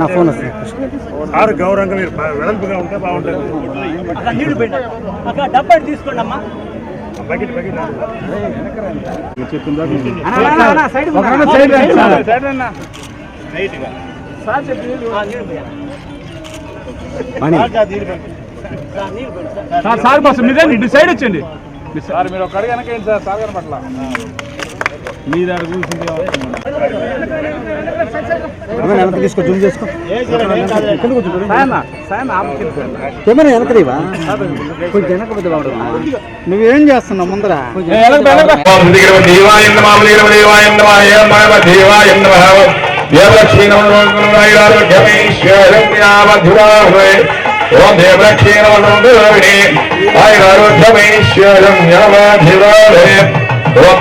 నా ఫోన్ వస్తుంది. సార్ గౌరవంగా మీరు వెడల్పుగా ఉంటే బాగుంటుంది. అక్కడ నీళ్ళు పోయినా అక్కడ డబ్బా తీసుకోండి అమ్మా. Bucket bucket sir. Sir sir sir bus మీదే ఇటు సైడ్ వచ్చండి సార్ మీరు ఒక అడిగి వెనకేయండి సార్. సార్ కనపట్ల మీ కెమెరా వెనక్కి తీసుకో జూమ్ చేసుకో. సాయన్న కెమెరా వెనక రీవా కొంచెం వెనక పెద్ద నువ్వేం చేస్తున్నావు ముందర? దేవాయ ఓం ఓం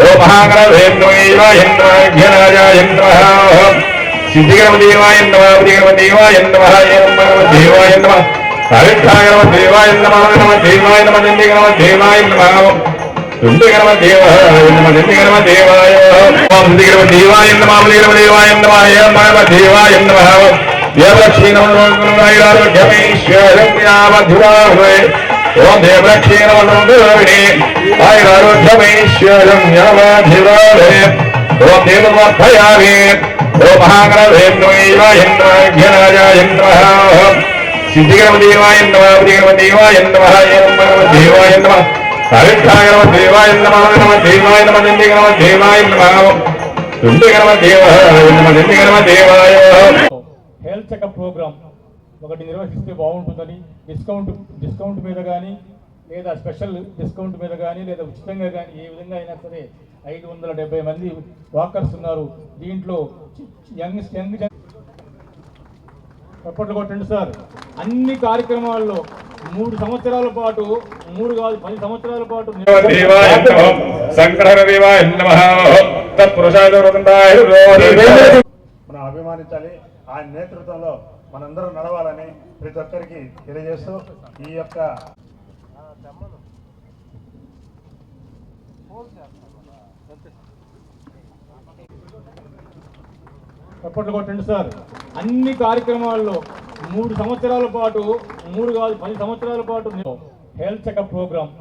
ఓం మహాగణవేంద్రమేవాయ నమః నమః సిద్ధిగణ దేవాయ నమః దేవ దేవాయ నమః ఏమవ దేవాయ నమః అవిష్ఠాగణ దేవాయ నమః నమ దేవాయ నమ దిండిగణ దేవాయ నమః దుండిగణ దేవాయ నమ దిండిగణ దేవాయ ఓం దిగణ దేవాయ నమ దిగణ దేవాయ నమ ఓం దేవక్షీణమోగ్యమే ఆయురారోగ్యమేశ్వరం యావధురాహే ఓం ఓం మహాగణవేంద్రమేవాయ నమః నమః సిద్ధిగణ దేవాయ నమః దేవ దేవాయ దేవాయ నమ దేవాయ నమ దిండిగణ నమ హెల్త్ చెకప్ ప్రోగ్రామ్ ఒకటి నిర్వహిస్తే బాగుంటుందని డిస్కౌంట్ డిస్కౌంట్ మీద కానీ లేదా స్పెషల్ డిస్కౌంట్ మీద కానీ లేదా ఉచితంగా కానీ ఏ విధంగా అయినా సరే ఐదు వందల డెబ్బై మంది వాకర్స్ ఉన్నారు. దీంట్లో యంగ్ యంగ్ చప్పట్లు కొట్టండి సార్. అన్ని కార్యక్రమాల్లో మూడు సంవత్సరాల పాటు మూడు కాదు పది సంవత్సరాల పాటు మనం అభిమానించాలి. ఆయన నేతృత్వంలో మనందరం నడవాలని ప్రతి ఒక్కరికి తెలియజేస్తూ ఈ యొక్క చప్పట్లు కొట్టండి సార్. అన్ని కార్యక్రమాల్లో మూడు సంవత్సరాల పాటు మూడు కాదు పది సంవత్సరాల పాటు హెల్త్ చెకప్ ప్రోగ్రామ్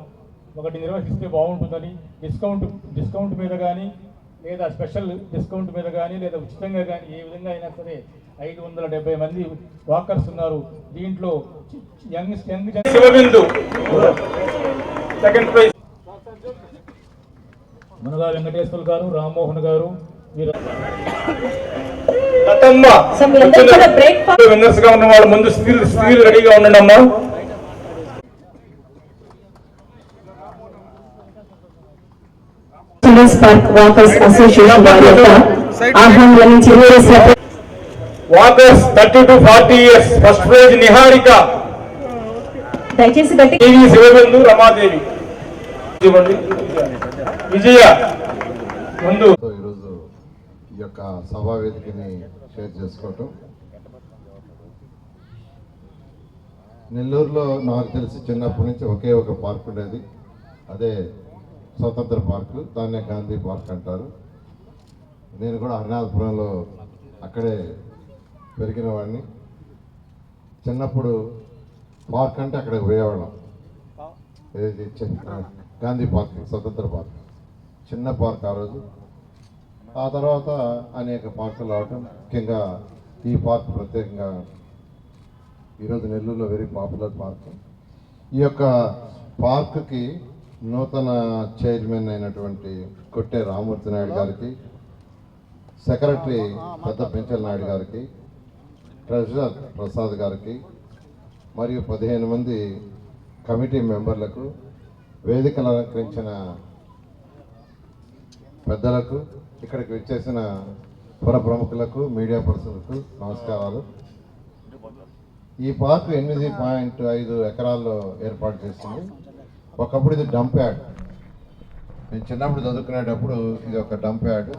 ఒకటి నిర్వహిస్తే బాగుంటుందని డిస్కౌంట్ డిస్కౌంట్ మీద కానీ లేదా స్పెషల్ డిస్కౌంట్ మీద కానీ లేదా ఉచితంగా కానీ ఏ విధంగా అయినా సరే ఐదు వందల డెబ్బై మంది వాకర్స్ ఉన్నారు. దీంట్లో young young Shivabindu. Second prize. Munaga Venkateshwar గారు రామ్మోహన్ గారు విన్నర్స్గా ఉన్న వాళ్ళు ముందు స్టీల్ స్టీల్ రెడీగా ఉండండి అమ్మా. పార్క్ వాకర్స్ అసోసియేషన్ వారి యొక్క walkers thirty to forty years first prize Niharika దయచేసి గట్టి శివబిందు రమాదేవి. ఇవ్వండి. విజయ ముందు. ఈరోజు ఈ యొక్క సభా వేదికని షేర్ చేసుకోవటం. నెల్లూరులో నాకు తెలిసి చిన్నప్పటి నుంచి ఒకే ఒక పార్క్ ఉండేది. అదే స్వతంత్ర పార్క్ దాన్నే గాంధీ పార్క్ అంటారు. నేను కూడా హరినాథపురంలో అక్కడే పెరిగిన వాడిని. చిన్నప్పుడు పార్క్ అంటే అక్కడికి పోయేవాళ్ళం. ఏది చిన్న- గాంధీ పార్క్ స్వతంత్ర పార్క్. చిన్న పార్క్ ఆ రోజు. ఆ తర్వాత అనేక పార్కులు రావటం. ముఖ్యంగా ఈ పార్క్ ప్రత్యేకంగా ఈరోజు నెల్లూరులో వెరీ పాపులర్ పార్క్. ఈ యొక్క పార్క్కి నూతన చైర్మన్ అయినటువంటి కొట్టే రామూర్తి నాయుడు గారికి సెక్రటరీ పెద్ద పెంచల్ నాయుడు గారికి ట్రెజరర్ ప్రసాద్ గారికి మరియు పదిహేను మంది కమిటీ మెంబర్లకు వేదికలు అలంకరించిన పెద్దలకు ఇక్కడికి వచ్చేసిన పుర ప్రముఖులకు మీడియా పర్సన్లకు నమస్కారాలు. ఈ పార్క్ ఎనిమిది పాయింట్ ఐదు ఎకరాల్లో ఏర్పాటు చేసింది. ఒకప్పుడు ఇది డంప్ యాడ్ నేను చిన్నప్పుడు చదువుకునేటప్పుడు ఇది ఒక డంప్ యాడ్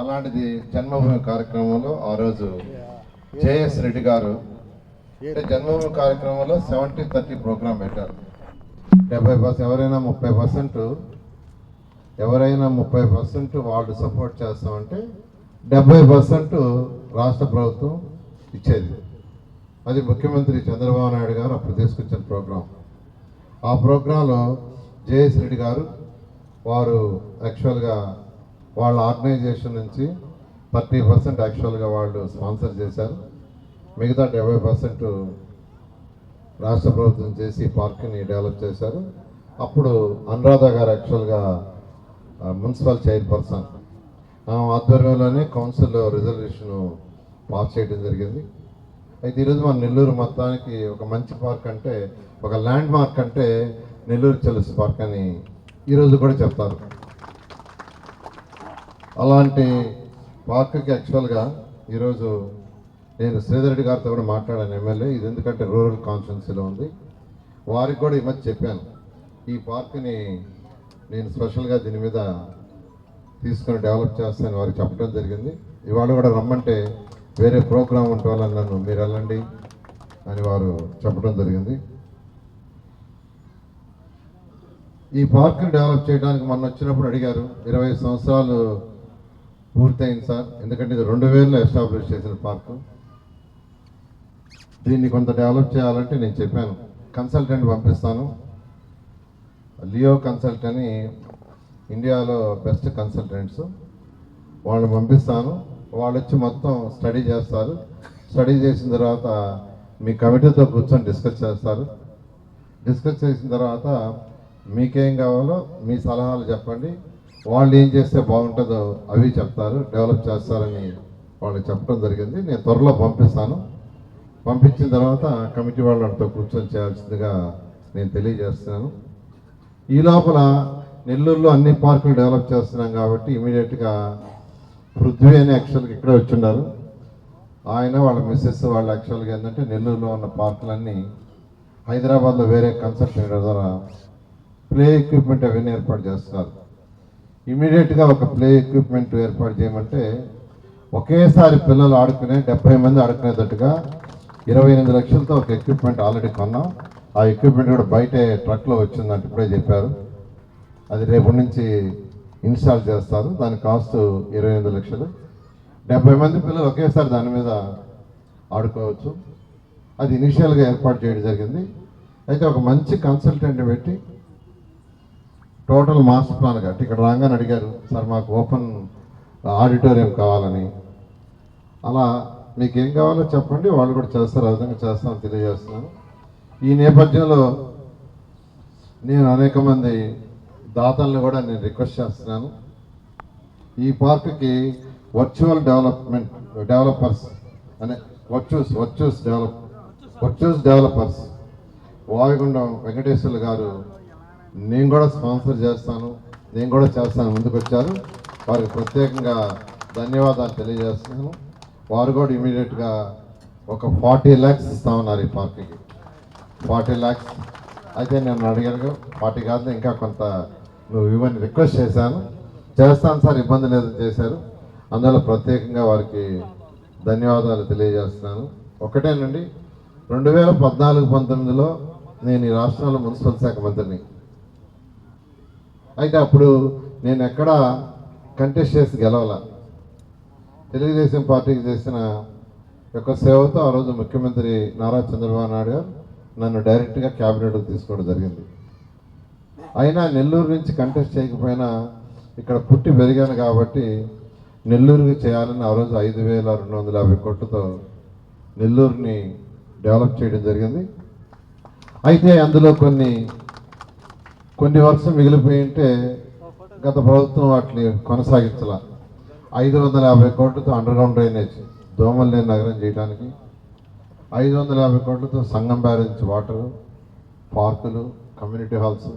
అలాంటిది జన్మభూమి కార్యక్రమంలో ఆ రోజు జేఎస్ రెడ్డి గారు అంటే జన్మభూమి కార్యక్రమంలో సెవెంటీ థర్టీ ప్రోగ్రామ్ పెట్టారు. డెబ్బై పర్సెంట్ ఎవరైనా ముప్పై పర్సెంట్ ఎవరైనా ముప్పై పర్సెంట్ వాళ్ళు సపోర్ట్ చేస్తామంటే డెబ్బై పర్సెంట్ రాష్ట్ర ప్రభుత్వం ఇచ్చేది. అది ముఖ్యమంత్రి చంద్రబాబు నాయుడు గారు అప్పుడు తీసుకొచ్చిన ప్రోగ్రాం ఆ ప్రోగ్రాంలో జేఎస్ రెడ్డి గారు వారు యాక్చువల్గా వాళ్ళ ఆర్గనైజేషన్ నుంచి థర్టీ పర్సెంట్ యాక్చువల్గా వాళ్ళు స్పాన్సర్ చేశారు. మిగతా డెబ్బై పర్సెంట్ రాష్ట్ర ప్రభుత్వం చేసి పార్క్ని డెవలప్ చేశారు. అప్పుడు అనురాధ గారు యాక్చువల్గా మున్సిపల్ చైర్పర్సన్. ఆధ్వర్యంలోనే కౌన్సిల్ రిజర్వేషన్ పాస్ చేయడం జరిగింది. అయితే ఈరోజు మన నెల్లూరు మొత్తానికి ఒక మంచి పార్క్ అంటే ఒక ల్యాండ్ మార్క్ అంటే నెల్లూరు చెలుసు పార్క్ అని ఈరోజు కూడా చెప్తారు. అలాంటి పార్క్కి యాక్చువల్గా ఈరోజు నేను శ్రీధరెడ్డి గారితో కూడా మాట్లాడాను ఎమ్మెల్యే. ఇది ఎందుకంటే రూరల్ కాన్స్టిట్యున్సీలో ఉంది. వారికి కూడా ఈ మధ్య చెప్పాను. ఈ పార్క్ని నేను స్పెషల్గా దీని మీద తీసుకొని డెవలప్ చేస్తానని వారికి చెప్పడం జరిగింది. ఇవాళ కూడా రమ్మంటే వేరే ప్రోగ్రాం ఉంటే వాళ్ళని నన్ను మీరు వెళ్ళండి అని వారు చెప్పడం జరిగింది. ఈ పార్క్ని డెవలప్ చేయడానికి మొన్న వచ్చినప్పుడు అడిగారు ఇరవై సంవత్సరాలు పూర్తయింది సార్ ఎందుకంటే ఇది రెండు వేలలో ఎస్టాబ్లిష్ చేసిన పార్కు. దీన్ని కొంత డెవలప్ చేయాలంటే నేను చెప్పాను కన్సల్టెంట్ పంపిస్తాను. లియో కన్సల్ట్ అని ఇండియాలో బెస్ట్ కన్సల్టెంట్స్ వాళ్ళని పంపిస్తాను. వాళ్ళు వచ్చి మొత్తం స్టడీ చేస్తారు. స్టడీ చేసిన తర్వాత మీ కమిటీతో కూర్చొని డిస్కస్ చేస్తారు. డిస్కస్ చేసిన తర్వాత మీకేం కావాలో మీ సలహాలు చెప్పండి. వాళ్ళు ఏం చేస్తే బాగుంటుందో అవి చెప్తారు డెవలప్ చేస్తారని వాళ్ళు చెప్పడం జరిగింది. నేను త్వరలో పంపిస్తాను. పంపించిన తర్వాత కమిటీ వాళ్ళతో కూర్చొని చేయాల్సిందిగా నేను తెలియజేస్తున్నాను. ఈ లోపల నెల్లూరులో అన్ని పార్కులు డెవలప్ చేస్తున్నాం కాబట్టి ఇమీడియట్గా పృథ్వీ అని యాక్చువల్గా ఇక్కడే వచ్చిండారు. ఆయన వాళ్ళ మిస్సెస్ వాళ్ళు యాక్చువల్గా ఏంటంటే నెల్లూరులో ఉన్న పార్కులన్నీ హైదరాబాద్లో వేరే కన్సల్టెంట్ ద్వారా ప్లే ఎక్విప్మెంట్ అవన్నీ ఏర్పాటు చేస్తున్నారు. ఇమీడియట్గా ఒక ప్లే ఎక్విప్మెంట్ ఏర్పాటు చేయమంటే ఒకేసారి పిల్లలు ఆడుకునే డెబ్బై మంది ఆడుకునేటట్టుగా ఇరవై ఎనిమిది లక్షలతో ఒక ఎక్విప్మెంట్ ఆల్రెడీ కొన్నాం. ఆ ఎక్విప్మెంట్ కూడా బయటే ట్రక్లో వచ్చిందంటే ఇప్పుడే చెప్పారు. అది రేపటి నుంచి ఇన్స్టాల్ చేస్తారు. దాని కాస్ట్ ఇరవై ఎనిమిది లక్షలు. డెబ్బై మంది పిల్లలు ఒకేసారి దాని మీద ఆడుకోవచ్చు. అది ఇనిషియల్గా ఏర్పాటు చేయడం జరిగింది. అయితే ఒక మంచి కన్సల్టెంట్ పెట్టి టోటల్ మాస్టర్ ప్లాన్ కట్టి ఇక్కడ రాగానే అడిగారు సార్ మాకు ఓపెన్ ఆడిటోరియం కావాలని. అలా మీకు ఏం కావాలో చెప్పండి వాళ్ళు కూడా చేస్తారు ఆ విధంగా చేస్తామని తెలియజేస్తున్నాను. ఈ నేపథ్యంలో నేను అనేక మంది దాతలను కూడా నేను రిక్వెస్ట్ చేస్తున్నాను. ఈ పార్క్కి వర్చువల్ డెవలప్మెంట్ డెవలపర్స్ అనే virtuous virtuous develop virtuous developers. Vayugundam Venkateswarlu garu నేను కూడా స్పాన్సర్ చేస్తాను నేను కూడా చేస్తాను ముందుకు వచ్చారు వారికి ప్రత్యేకంగా ధన్యవాదాలు తెలియజేస్తున్నాను. వారు కూడా ఇమీడియట్గా ఒక ఫార్టీ ల్యాక్స్ ఇస్తా ఉన్నారు ఈ పార్క్కి. ఫార్టీ ల్యాక్స్. అయితే నేను అడిగాను ఫార్టీ కాదు ఇంకా కొంత ఇవ్వని రిక్వెస్ట్ చేశాను. చేస్తాను సార్ ఇబ్బంది లేదని చేశారు. అందువల్ల ప్రత్యేకంగా వారికి ధన్యవాదాలు తెలియజేస్తున్నాను. ఒకటేనండి రెండు వేల పద్నాలుగు పంతొమ్మిదిలో నేను ఈ రాష్ట్రంలో మున్సిపల్ శాఖ మంత్రిని. అయితే అప్పుడు నేను ఎక్కడ కంటెస్ట్ చేసి గెలవాల. తెలుగుదేశం పార్టీకి చేసిన యొక్క సేవతో ఆ రోజు ముఖ్యమంత్రి నారా చంద్రబాబు నాయుడు గారు నన్ను డైరెక్ట్గా క్యాబినెట్కి తీసుకోవడం జరిగింది. అయినా నెల్లూరు నుంచి కంటెస్ట్ చేయకపోయినా ఇక్కడ పుట్టి పెరిగాను కాబట్టి నెల్లూరుకి చేయాలని ఆ రోజు ఐదు వేల రెండు వందల యాభై కోట్లతో నెల్లూరుని డెవలప్ చేయడం జరిగింది. అయితే అందులో కొన్ని కొన్ని వర్షం మిగిలిపోయి ఉంటే గత ప్రభుత్వం వాటిని కొనసాగించాల. ఐదు వందల యాభై కోట్లతో అండర్ గ్రౌండ్ డ్రైనేజ్ దోమల్లేని నగరం చేయడానికి ఐదు వందల యాభై కోట్లతో సంగం బ్యారేజ్ వాటరు పార్కులు community halls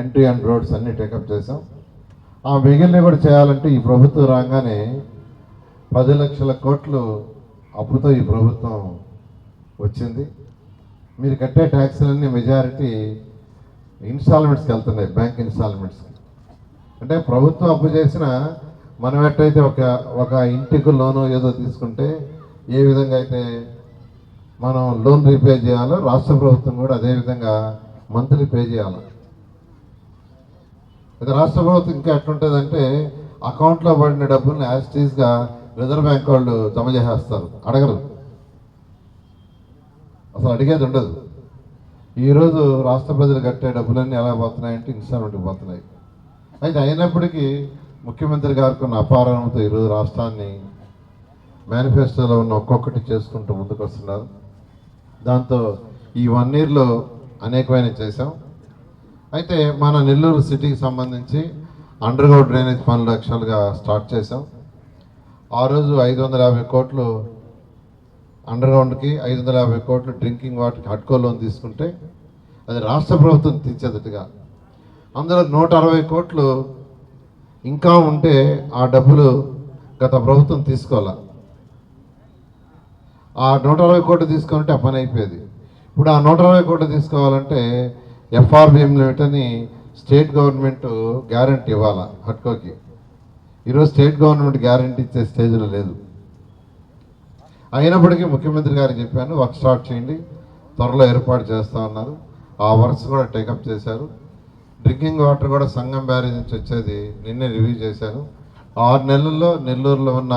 N to N roads అన్ని టేకప్ చేసాం ఆ మిగిలిన కూడా చేయాలంటే ఈ ప్రభుత్వం రాగానే పది లక్షల కోట్లు అప్పుతో ఈ ప్రభుత్వం వచ్చింది. మీరు కట్టే ట్యాక్స్లన్నీ మెజారిటీ ఇన్స్టాల్మెంట్స్కి వెళ్తున్నాయి బ్యాంక్ ఇన్స్టాల్మెంట్స్కి. అంటే ప్రభుత్వం అప్పు చేసిన మనం ఎట్టయితే ఒక ఒక ఇంటికి లోను ఏదో తీసుకుంటే ఏ విధంగా అయితే మనం లోన్ రీపే చేయాలో రాష్ట్ర ప్రభుత్వం కూడా అదే విధంగా మంత్లీ పే చేయాలి. అది రాష్ట్ర ప్రభుత్వం ఇంకా ఎట్లుంటుందంటే అకౌంట్లో పడిన డబ్బుల్ని యాజిటీస్గా రిజర్వ్ బ్యాంక్ వాళ్ళు జమ చేసేస్తారు. అడగరు. అసలు అడిగేది ఉండదు. ఈరోజు రాష్ట్ర ప్రజలు కట్టే డబ్బులన్నీ ఎలా పోతున్నాయంటే ఇన్స్టాల్మెంట్కి పోతున్నాయి. అయితే అయినప్పటికీ ముఖ్యమంత్రి గారికి ఉన్న అపారంతో ఈరోజు రాష్ట్రాన్ని మేనిఫెస్టోలో ఉన్న ఒక్కొక్కటి చేసుకుంటూ ముందుకు వస్తున్నారు దాంతో ఈ వన్ ఇయర్లో అనేకమైన చేశాం. అయితే మన నెల్లూరు సిటీకి సంబంధించి అండర్ గ్రౌండ్ డ్రైనేజ్ పనులు యాక్చువల్గా స్టార్ట్ చేశాం. ఆ రోజు ఐదు వందల యాభై కోట్లు అండర్ గ్రౌండ్కి ఐదు వందల యాభై కోట్లు డ్రింకింగ్ వాటర్కి హడ్కో లోన్ తీసుకుంటే అది రాష్ట్ర ప్రభుత్వం తీర్చేదట్టుగా అందులో నూట అరవై కోట్లు ఇంకా ఉంటే ఆ డబ్బులు గత ప్రభుత్వం తీసుకోవాలా? ఆ నూట అరవై కోట్లు తీసుకుంటే ఆ పని అయిపోయేది. ఇప్పుడు ఆ నూట అరవై కోట్లు తీసుకోవాలంటే FRBM limit state government guarantee ఇవ్వాలా హట్కోకి. ఈరోజు స్టేట్ గవర్నమెంట్ గ్యారంటీ ఇచ్చే స్టేజ్లో లేదు. అయినప్పటికీ ముఖ్యమంత్రి గారికి చెప్పాను వర్క్ స్టార్ట్ చేయండి త్వరలో ఏర్పాటు చేస్తా ఉన్నారు ఆ వర్క్స్ కూడా టేకప్ చేశారు. డ్రింకింగ్ వాటర్ కూడా సంఘం బ్యారేజ్ నుంచి వచ్చేది నిన్నే రివ్యూ చేశాను. ఆరు నెలల్లో నెల్లూరులో ఉన్న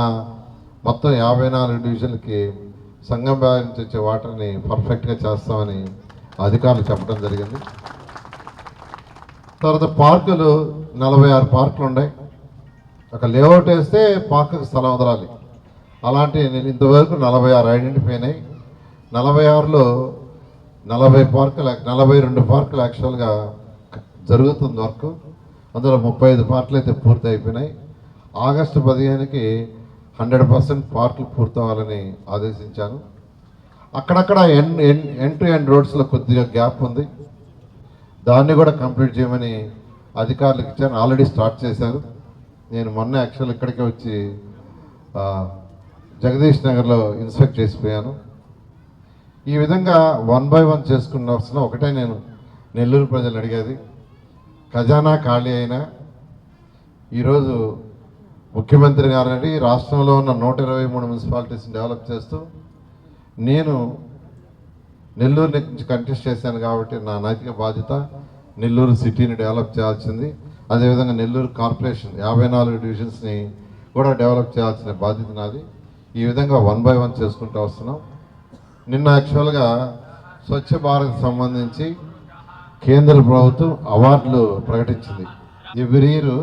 మొత్తం యాభై నాలుగు డివిజన్లకి సంఘం బ్యారేజ్ నుంచి వచ్చే వాటర్ని పర్ఫెక్ట్గా చేస్తామని అధికారులు చెప్పడం జరిగింది. తర్వాత పార్కులు నలభై ఆరు పార్కులు ఉన్నాయి. ఒక లేఅవుట్ వేస్తే పార్కు స్థలం వదలాలి. అలాంటి నేను ఇంతవరకు నలభై ఆరు ఐడెంటిఫై అయినాయి నలభై ఆరులో నలభై పార్కులు నలభై రెండు పార్కులు యాక్చువల్గా జరుగుతుంది వర్క్. అందులో ముప్పై ఐదు పార్కులు అయితే పూర్తి అయిపోయినాయి. ఆగస్టు పదిహేనుకి హండ్రెడ్ పర్సెంట్ పార్కులు పూర్తవ్వాలని ఆదేశించాను. అక్కడక్కడ ఎన్ ఎన్ ఎన్ టు ఎండ్ రోడ్స్లో కొద్దిగా గ్యాప్ ఉంది. దాన్ని కూడా కంప్లీట్ చేయమని అధికారులకు ఇచ్చాను. ఆల్రెడీ స్టార్ట్ చేశారు. నేను మొన్న యాక్చువల్ ఇక్కడికి వచ్చి జగదీష్ నగర్లో ఇన్స్పెక్ట్ చేసిపోయాను. ఈ విధంగా వన్ బై వన్ చేసుకున్న వస్తున్న ఒకటే నేను నెల్లూరు ప్రజలు అడిగేది. ఖజానా ఖాళీ అయినా ఈరోజు ముఖ్యమంత్రి గారిని రాష్ట్రంలో ఉన్న నూట ఇరవై మూడు మున్సిపాలిటీస్ని డెవలప్ చేస్తూ నేను నెల్లూరు నుంచి కంటెస్ట్ చేశాను కాబట్టి నా నైతిక బాధ్యత నెల్లూరు సిటీని డెవలప్ చేయాల్సింది. అదేవిధంగా నెల్లూరు కార్పొరేషన్ యాభై నాలుగు డివిజన్స్ని కూడా డెవలప్ చేయాల్సిన బాధ్యత నాది. ఈ విధంగా వన్ బై వన్ చేసుకుంటూ వస్తున్నాం. నిన్న యాక్చువల్గా స్వచ్ఛ భారత్ సంబంధించి కేంద్ర ప్రభుత్వం అవార్డులు ప్రకటించింది. ఎవ్రీ ఇయర్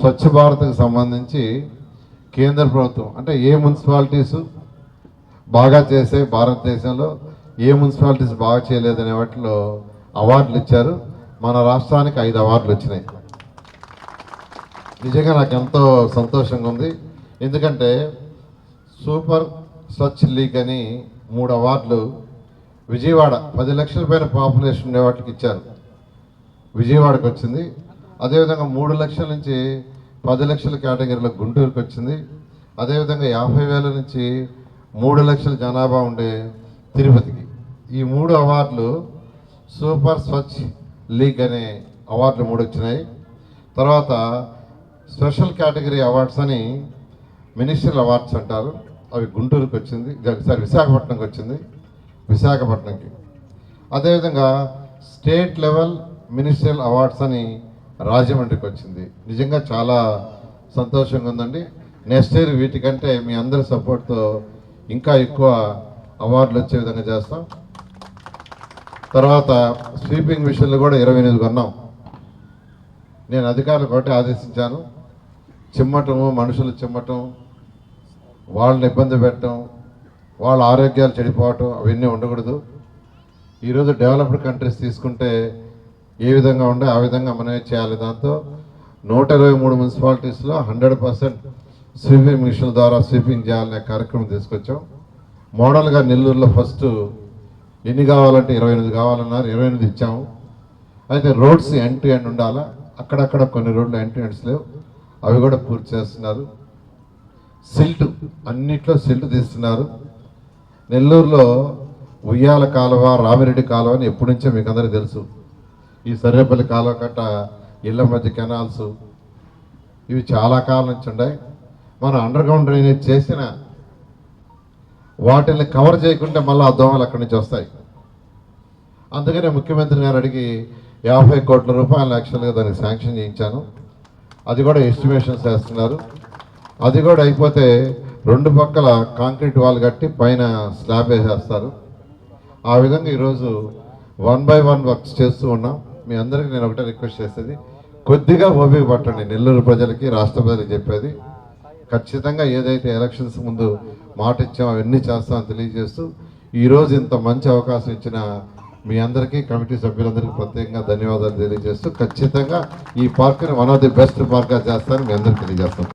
స్వచ్ఛ భారత్కి సంబంధించి కేంద్ర ప్రభుత్వం అంటే ఏ మున్సిపాలిటీసు బాగా చేసే భారతదేశంలో ఏ మున్సిపాలిటీస్ బాగా చేయలేదనే వాటిలో అవార్డులు ఇచ్చారు. మన రాష్ట్రానికి ఐదు అవార్డులు వచ్చినాయి. నిజంగా నాకు ఎంతో సంతోషంగా ఉంది. ఎందుకంటే సూపర్ స్వచ్ఛ లీగ్ అని మూడు అవార్డులు విజయవాడ పది లక్షల పైన పాపులేషన్ ఉండే వాటికి ఇచ్చారు. విజయవాడకు వచ్చింది. అదేవిధంగా మూడు లక్షల నుంచి పది లక్షల కేటగిరీలో గుంటూరుకు వచ్చింది. అదేవిధంగా యాభై వేల నుంచి మూడు లక్షల జనాభా ఉండే తిరుపతికి. ఈ మూడు అవార్డులు సూపర్ స్వచ్ఛ లీగ్ అనే అవార్డులు మూడు వచ్చినాయి. తర్వాత స్పెషల్ కేటగిరీ అవార్డ్స్ అని మినిస్ట్రల్ అవార్డ్స్ అంటారు. అవి గుంటూరుకి వచ్చింది సారీ విశాఖపట్నంకి వచ్చింది విశాఖపట్నంకి. అదేవిధంగా స్టేట్ లెవెల్ మినిస్ట్రియల్ అవార్డ్స్ అని రాజమండ్రికి వచ్చింది. నిజంగా చాలా సంతోషంగా ఉందండి. నెక్స్ట్ ఇయర్ వీటికంటే మీ అందరి సపోర్ట్తో ఇంకా ఎక్కువ అవార్డులు వచ్చే విధంగా చేస్తాం. తర్వాత స్వీపింగ్ మిషన్లు కూడా ఇరవై ఎనిమిది కొన్నాం. నేను అధికారులు ఒకటి ఆదేశించాను. చిమ్మటము మనుషులు చిమ్మటం వాళ్ళని ఇబ్బంది పెట్టడం వాళ్ళ ఆరోగ్యాలు చెడిపోవటం అవన్నీ ఉండకూడదు. ఈరోజు డెవలప్డ్ కంట్రీస్ తీసుకుంటే ఏ విధంగా ఉండే ఆ విధంగా మనమే చేయాలి. దాంతో నూట ఇరవై మూడు మున్సిపాలిటీస్లో హండ్రెడ్ పర్సెంట్ స్వీపింగ్ మిషన్ ద్వారా స్వీపింగ్ చేయాలనే కార్యక్రమం తీసుకొచ్చాం. మోడల్గా నెల్లూరులో ఫస్ట్ ఎన్ని కావాలంటే ఇరవై ఎనిమిది కావాలన్నారు ఇరవై ఎనిమిది ఇచ్చాము. అయితే రోడ్స్ ఎండ్ టు ఎండ్ ఉండాలా? అక్కడక్కడ కొన్ని రోడ్లు ఎండ్ టు ఎండ్స్ లేవు. అవి కూడా పూర్తి చేస్తున్నారు. సిల్ట్ అన్నిట్లో సిల్ట్ తీస్తున్నారు. నెల్లూరులో ఉయ్యాల కాలువ రామిరెడ్డి కాలువ అని ఎప్పటి నుంచో మీకు అందరికీ తెలుసు. ఈ సర్రేపల్లి కాలువ కట్ట ఇళ్ళ మధ్య కెనాల్స్ ఇవి చాలా కాలం నుంచి ఉన్నాయి. మనం అండర్ గ్రౌండ్ డ్రైనేజ్ చేసిన వాటిని కవర్ చేయకుంటే మళ్ళీ ఆ దోమలు అక్కడి నుంచి వస్తాయి. అందుకనే ముఖ్యమంత్రి గారు అడిగి యాభై కోట్ల రూపాయలు యాక్చువల్గా దానికి శాంక్షన్ చేయించాను. అది కూడా ఎస్టిమేషన్స్ వేస్తున్నారు అది కూడా అయిపోతే రెండు పక్కల కాంక్రీట్ వాల్ కట్టి పైన స్లాబ్ వేసేస్తారు. ఆ విధంగా ఈరోజు వన్ బై వన్ వర్క్స్ చేస్తూ ఉన్నాం. మీ అందరికీ నేను ఒకటే రిక్వెస్ట్ చేసేది కొద్దిగా ఓపిక పట్టండి. నెల్లూరు ప్రజలకి రాష్ట్ర ప్రజలకి చెప్పేది ఖచ్చితంగా ఏదైతే ఎలక్షన్స్ ముందు మాట ఇచ్చామో అవన్నీ చేస్తామని తెలియజేస్తూ ఈరోజు ఇంత మంచి అవకాశం ఇచ్చిన మీ అందరికీ కమిటీ సభ్యులందరికీ ప్రత్యేకంగా ధన్యవాదాలు తెలియజేస్తూ ఖచ్చితంగా ఈ పార్క్ని వన్ ఆఫ్ ది బెస్ట్ పార్క్గా చేస్తారని మీ అందరికీ తెలియజేస్తాం.